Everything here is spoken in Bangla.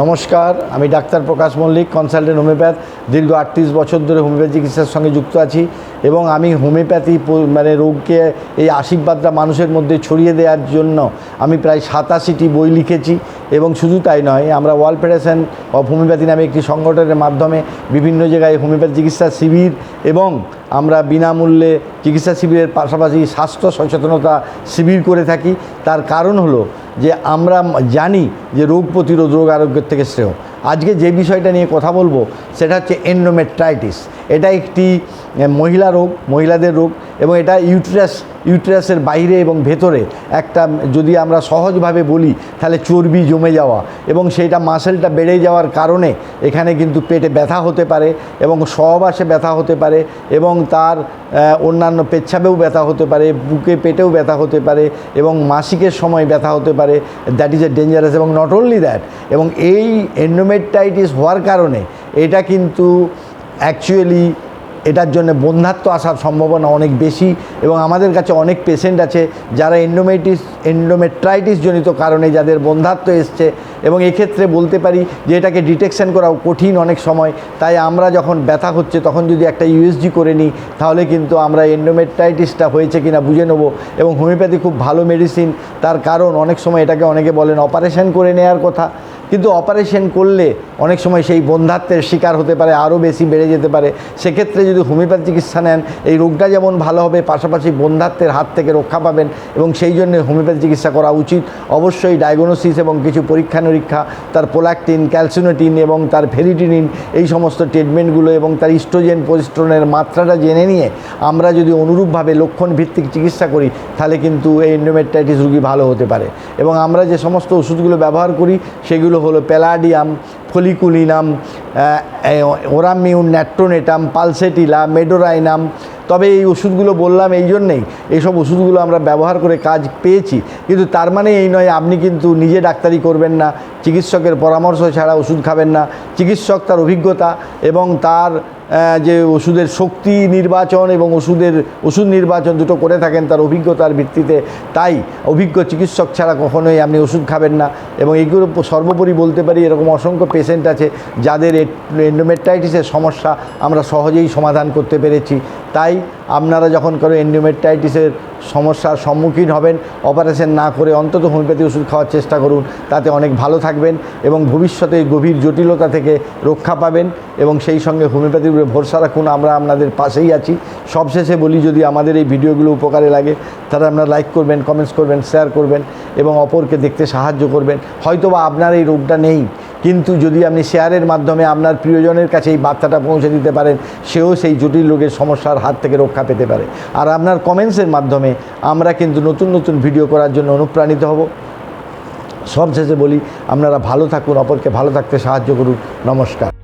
নমস্কার, আমি doctor Prakash Mallick, consultant homeopath. দীর্ঘ আটত্রিশ বছর ধরে হোমিওপ্যাথ চিকিৎসার সঙ্গে যুক্ত আছি এবং আমি হোমিওপ্যাথি মানে রোগকে এই আশীর্বাদটা মানুষের মধ্যে ছড়িয়ে দেওয়ার জন্য আমি প্রায় সাতাশিটি বই লিখেছি এবং শুধু তাই নয়, আমরা ওয়ার্ল্ড ফেডারেশন অফ হোমিওপ্যাথি নামে একটি সংগঠনের মাধ্যমে বিভিন্ন জায়গায় হোমিওপ্যাথি চিকিৎসা শিবির এবং আমরা বিনামূল্যে চিকিৎসা শিবিরের পাশাপাশি স্বাস্থ্য সচেতনতা শিবির করে থাকি। তার কারণ হলো যে আমরা জানি যে রোগ প্রতিরোধ রোগ আরোগ্যের থেকে শ্রেয়। আজকে যে বিষয়টা নিয়ে কথা বলব, সেটা হচ্ছে এন্ডোমেট্রাইটিস এটা একটি মহিলা রোগ, মহিলাদের রোগ এবং এটা ইউট্রাস, ইউট্রাসের বাইরে এবং ভেতরে একটা, যদি আমরা সহজভাবে বলি, তাহলে চর্বি জমে যাওয়া এবং সেইটা মাসেলটা বেড়ে যাওয়ার কারণে এখানে কিন্তু পেটে ব্যথা হতে পারে এবং সহবাসে ব্যথা হতে পারে এবং তার অন্যান্য পেচ্ছাপেও ব্যথা হতে পারে, বুকে পেটেও ব্যথা হতে পারে এবং মাসিকের সময় ব্যথা হতে পারে। দ্যাট ইজ এ ডেঞ্জারাস এবং নট অনলি দ্যাট এবং এই এন্ডোমেট্রাইটিস হওয়ার কারণে এটা কিন্তু অ্যাকচুয়ালি এটার জন্য বন্ধাত্ম আসার সম্ভাবনা অনেক বেশি এবং আমাদের কাছে অনেক পেশেন্ট আছে যারা এন্ডোমেটিস এন্ডোমেট্রাইটিস জনিত কারণে যাদের বন্ধাত্ম এসছে এবং এক্ষেত্রে বলতে পারি যে এটাকে ডিটেকশন করাও কঠিন অনেক সময়। তাই আমরা যখন ব্যথা হচ্ছে তখন যদি একটা ইউএসজি করে নিই, তাহলে কিন্তু আমরা এন্ডোমেট্রাইটিসটা হয়েছে কিনা বুঝে নেব এবং হোমিওপ্যাথি খুব ভালো মেডিসিন তার কারণ অনেক সময় এটাকে অনেকে বলেন অপারেশন করে নেওয়ার কথা। কিন্তু অপারেশন করলে অনেক সময় সেই বন্ধাত্বের শিকার হতে পারে, আরও বেশি বেড়ে যেতে পারে। সেক্ষেত্রে যদি হোমিওপ্যাথি চিকিৎসা নেন, এই রোগটা যেমন ভালো হবে, পাশাপাশি বন্ধাত্বের হাত থেকে রক্ষা পাবেন এবং সেই জন্য হোমিওপ্যাথি চিকিৎসা করা উচিত। অবশ্যই ডায়াগনোসিস এবং কিছু পরীক্ষা নিরীক্ষা, তার পোলাকটিন ক্যালসিনোটিন এবং তার ফেরিটিনিন এই সমস্ত ট্রিটমেন্টগুলো এবং তার ইস্ট্রোজেন পরিস্ট্রনের মাত্রাটা জেনে নিয়ে আমরা যদি অনুরূপভাবে লক্ষণ ভিত্তিক চিকিৎসা করি, তাহলে কিন্তু এই এন্ডোমেট্রাইটিস রোগী ভালো হতে পারে। এবং আমরা যে সমস্ত ওষুধগুলো ব্যবহার করি, সেগুলো হলো প্যালাডিয়াম ফলিকুলিনাম ওরামিউন ন্যাট্রোনেটাম, পালসেটিলা, মেডোরাইনাম। তবে এই ওষুধগুলো বললাম এই জন্যেই, এইসব ওষুধগুলো আমরা ব্যবহার করে কাজ পেয়েছি। কিন্তু তার মানে এই নয়, আপনি কিন্তু নিজে ডাক্তারি করবেন না, চিকিৎসকের পরামর্শ ছাড়া ওষুধ খাবেন না। চিকিৎসক তার অভিজ্ঞতা এবং তার যে ওষুধের শক্তি নির্বাচন এবং ওষুধের, ওষুধ নির্বাচন দুটো করে থাকেন, তার অভিজ্ঞতার ভিত্তিতে। তাই অভিজ্ঞ চিকিৎসক ছাড়া কখনোই আপনি ওষুধ খাবেন না এবং এগুলো সর্বোপরি বলতে পারি এরকম অসংখ্য পেশেন্ট আছে যাদের এন্ডোমেট্রাইটিসের সমস্যা আমরা সহজেই সমাধান করতে পেরেছি। তাই আপনারা যখন কারও এন্ডোমেট্রাইটিসের সমস্যার সম্মুখীন হবেন অপারেশন না করে অন্তত হোমিওপ্যাথি ওষুধ খাওয়ার চেষ্টা করুন, তাতে অনেক ভালো থাকবেন এবং ভবিষ্যতে গভীর জটিলতা থেকে রক্ষা পাবেন এবং সেই সঙ্গে হোমিওপ্যাথির উপরে ভরসা রাখুন, আমরা আপনাদের পাশেই আছি। সবশেষে বলি, যদি আমাদের এই ভিডিওগুলো উপকারে লাগে, তাহলে আপনারা লাইক করবেন কমেন্টস করবেন শেয়ার করবেন এবং অপরকে দেখতে সাহায্য করবেন। হয়তোবা আপনার এই রোগটা নেই, কিন্তু যদি আপনি শেয়ারের মাধ্যমে আপনার প্রিয়জনের কাছে এই বার্তাটা পৌঁছে দিতে পারেন, সেও সেই জটিল রোগের সমস্যার হাত থেকে রক্ষা পেতে পারে। আর আপনার কমেন্টসের মাধ্যমে আমরা কিন্তু নতুন নতুন ভিডিও করার জন্য অনুপ্রাণিত হব। সবশেষে বলি, আপনারা ভালো থাকুন, অপরকে ভালো থাকতে সাহায্য করুন। নমস্কার।